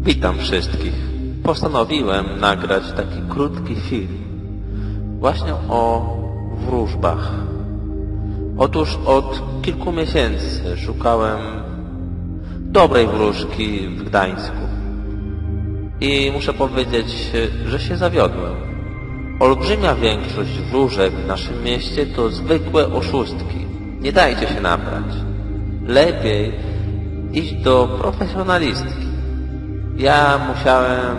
Witam wszystkich. Postanowiłem nagrać taki krótki film właśnie o wróżbach. Otóż od kilku miesięcy szukałem dobrej wróżki w Gdańsku. I muszę powiedzieć, że się zawiodłem. Olbrzymia większość wróżek w naszym mieście to zwykłe oszustki. Nie dajcie się nabrać. Lepiej iść do profesjonalistki. Ja musiałem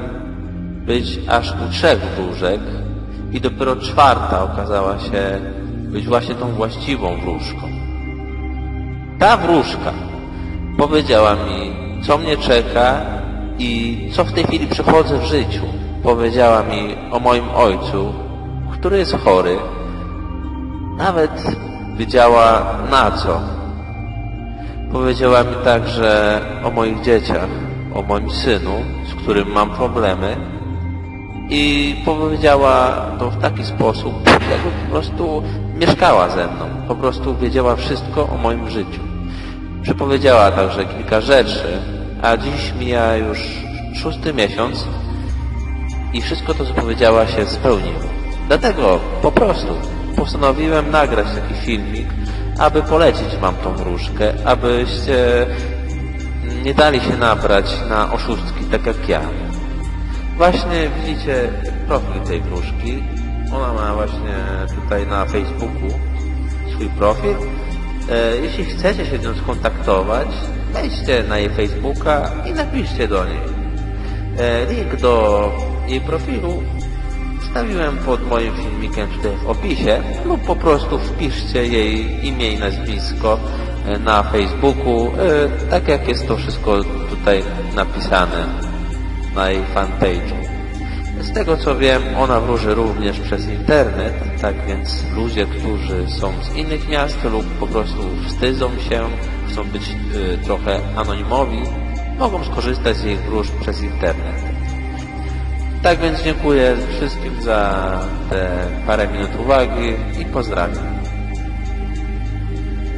być aż u trzech wróżek i dopiero czwarta okazała się być właśnie tą właściwą wróżką. Ta wróżka powiedziała mi, co mnie czeka i co w tej chwili przechodzę w życiu. Powiedziała mi o moim ojcu, który jest chory. Nawet wiedziała na co. Powiedziała mi także o moich dzieciach, o moim synu, z którym mam problemy. I powiedziała to w taki sposób, jakby po prostu mieszkała ze mną. Po prostu wiedziała wszystko o moim życiu. Przepowiedziała także kilka rzeczy, a dziś mija już szósty miesiąc i wszystko to, co powiedziała, się spełniło. Dlatego po prostu postanowiłem nagrać taki filmik, aby polecić Wam tą wróżkę, abyście nie dali się nabrać na oszustki, tak jak ja. Właśnie widzicie profil tej wróżki. Ona ma właśnie tutaj na Facebooku swój profil. E, jeśli chcecie się z nią skontaktować, wejdźcie na jej Facebooka i napiszcie do niej. E, link do jej profilu wstawiłem pod moim filmikiem tutaj w opisie lub po prostu wpiszcie jej imię i nazwisko na Facebooku, tak jak jest to wszystko tutaj napisane na jej fanpage'u. Z tego co wiem, ona wróży również przez internet, tak więc ludzie, którzy są z innych miast lub po prostu wstydzą się, chcą być y, trochę anonimowi, mogą skorzystać z jej wróżb przez internet. Tak więc dziękuję wszystkim za te parę minut uwagi i pozdrawiam.